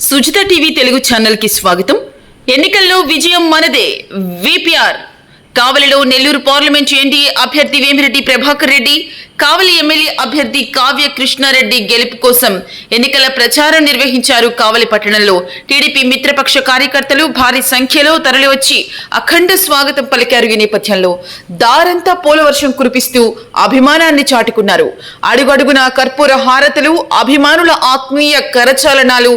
Sujitha TV Telugu ఛానల్కి స్వాగతం. ఎన్నికల్లో విజయం మనదే. విపిఆర్ కావలిలో నెల్లూరు పార్లమెంట్ ఎన్డీఏ అభ్యర్థి వేమిరెడ్డి ప్రభాకర్ రెడ్డి కావలి ఎమ్మెల్యే అభ్యర్థి కావ్య కృష్ణారెడ్డి గెలుపు కోసం ఎన్నికల ప్రచారం నిర్వహించారు కావలి పట్టణంలో. టీడీపీ మిత్రపక్ష కార్యకర్తలు భారీ సంఖ్యలో తరలివచ్చి అఖండ స్వాగతం పలికారు ఈ నేపథ్యంలో. దారంతా పోలవర్షం కురిపిస్తూ అభిమానాన్ని చాటుకున్నారు. అడుగడుగున కర్పూర హారతలు అభిమానుల ఆత్మీయ కరచాలనాలు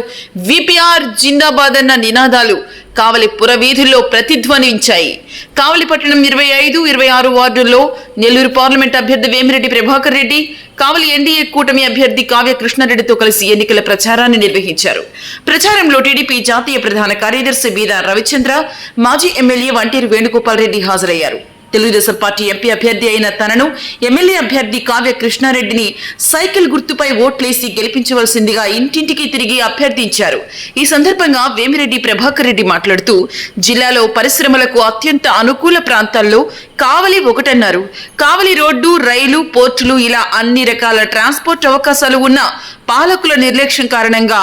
విపిఆర్ జిందాబాద్ అన్న నినాదాలు కావలి పురవీధుల్లో ప్రతిధ్వనించాయి. కావలి పట్టణం ఇరవై ఐదు ఇరవై ఆరు వార్డుల్లో నెల్లూరు పార్లమెంట్ అభ్యర్థి వేమిరెడ్డి ప్రభాకర్ రెడ్డి కావలి ఎన్డీఏ కూటమి అభ్యర్థి కావ్య కృష్ణారెడ్డితో కలిసి ఎన్నికల ప్రచారాన్ని నిర్వహించారు. ప్రచారంలో టీడీపీ జాతీయ ప్రధాన కార్యదర్శి బీదా రవిచంద్ర మాజీ ఎమ్మెల్యే వంటేరు వేణుగోపాల్ రెడ్డి హాజరయ్యారు. తెలుగుదేశం పార్టీ ఎంపీ అభ్యర్థి అయిన తనను ఎమ్మెల్యే అభ్యర్థి కావ్య కృష్ణారెడ్డిని సైకిల్ గుర్తుపై ఓట్లేసి గెలిపించవలసిందిగా ఇంటింటికి తిరిగి అభ్యర్థించారు. ఈ సందర్భంగా వేమిరెడ్డి ప్రభాకర్ రెడ్డి మాట్లాడుతూ జిల్లాలో పరిశ్రమలకు అత్యంత అనుకూల ప్రాంతాల్లో కావలి ఒకటన్నారు. కావలి రోడ్డు రైలు పోర్టులు ఇలా అన్ని రకాల ట్రాన్స్పోర్ట్ అవకాశాలు ఉన్న పాలకుల నిర్లక్ష్యం కారణంగా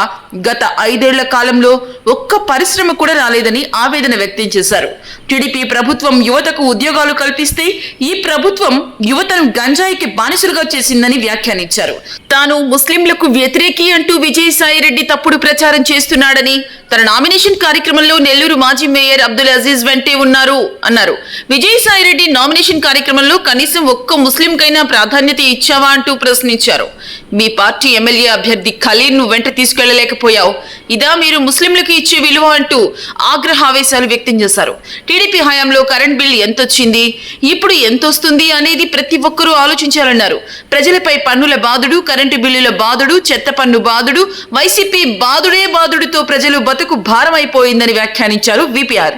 గత ఐదేళ్ళ కాలంలో ఒక్క పరిశ్రమ కూడా రాలేదని ఆవేదన వ్యక్తం చేశారు. టీడీపీ ప్రభుత్వం యువతకు ఉద్యోగాలు కల్పిస్తే ఈ ప్రభుత్వం యువతను గంజాయికి బానిసలుగా చేసిందని వ్యాఖ్యానించారు. తాను ముస్లింలకు వ్యతిరేకి అంటూ విజయసాయి రెడ్డి తప్పుడు ప్రచారం చేస్తున్నాడని తన నామినేషన్ కార్యక్రమంలో నెల్లూరు మాజీ మేయర్ అబ్దుల్ అజీజ్ వెంటే ఉన్నారు అన్నారు. విజయసాయి రెడ్డి నామినేషన్ కార్యక్రమంలో కనీసం ఒక్క ముస్లింకైనా ప్రాధాన్యత ఇచ్చావా అంటూ ప్రశ్నించారు. మీ పార్టీ ఎమ్మెల్యే అభ్యర్థి ఖలీల్ను వెంట తీసుకెళ్ళలేకపోయావు. ఇదా మీరు ముస్లింలకు ఇచ్చే విలువ అంటూ ఆగ్రహావేశాలు వ్యక్తం చేశారు. టీడీపీ హయాంలో కరెంట్ బిల్ ఎంతొచ్చింది? ఇప్పుడు ఎంతొస్తుంది అనేది ప్రతి ఒక్కరూ ఆలోచించాలన్నారు. ప్రజలపై పన్నుల బాధుడు కరెంటు బిల్లుల బాధుడు చెత్త పన్ను బాధుడు వైసీపీ బాధుడే బాధుడుతో ప్రజలు బతుకు భారమైపోయిందని వ్యాఖ్యానించారు విపిఆర్.